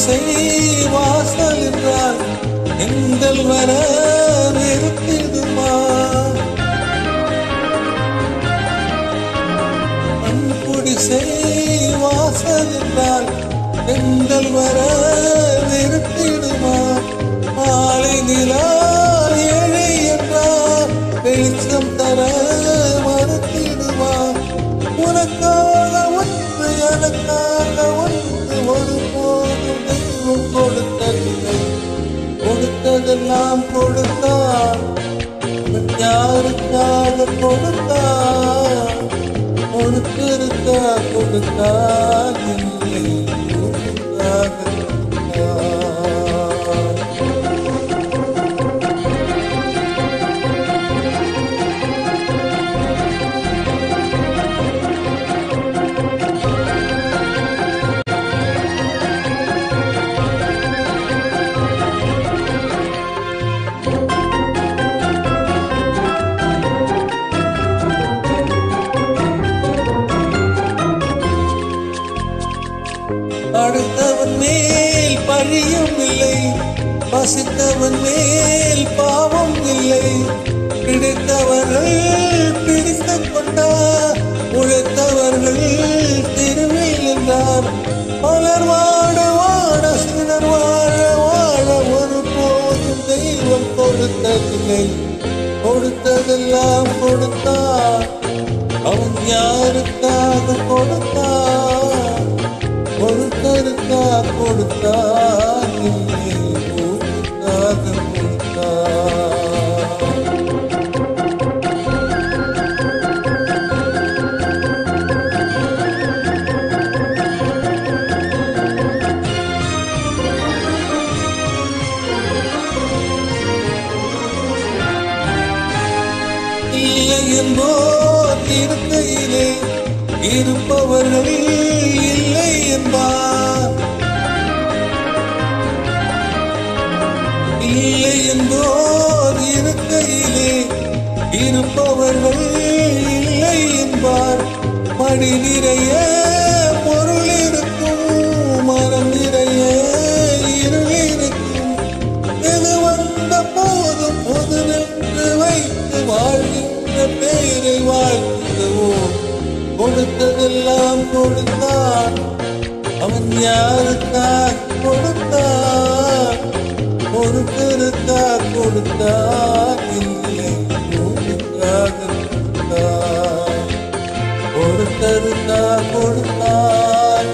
பண்புடி வாசல் என்றால் எங்கள் வர நிறுத்திடுமா பண்புடி வாசல் என்றால் எங்கள் வர நிறுத்திடுமா மாலை நிலா ஏழை என்றால் வெளிச்சம் தர மறுத்திடுமா உனக்காக ஒன்று எனக்காக ஒன்று ஒரு எதெல்லாம் கொடுத்தான் அவன் யாருக்காக கொடுத்தான் ஒருத்தருக்கா கொடுத்தான் இல்லை கொடுத்தாக பசித்தவன் மேல் பழியும் இல்லை பசித்தவன் மேல் பாவம் இல்லை பிடித்தவர்கள் பிடித்து கொண்டார். உழைத்தவர்கள் திருமையில் என்றார். பலர் வாட வாட சிலர் வாழ வாழ ஒரு போதும் தெய்வம் கொடுத்ததில்லை. கொடுத்ததெல்லாம் கொடுத்தார். அவன் யாருக்கு இருப்பவர்கள் இல்லை என்பார். இல்லை என்போர் இருக்கையிலே இருப்ப கொடுத்ததெல்லாம் கொடுத்தான் அவன் யாருக்காக கொடுத்தான் ஒருத்தருக்கா கொடுத்தான் இல்லை ஊருக்காக கொடுத்தான் ஒருத்தருக்கா கொடுத்தான்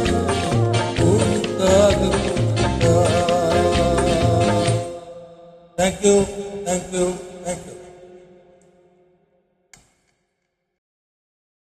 ஊருக்காக கொடுத்தான் தேங்க்யூ தேங்க்யூ தேங்க்யூ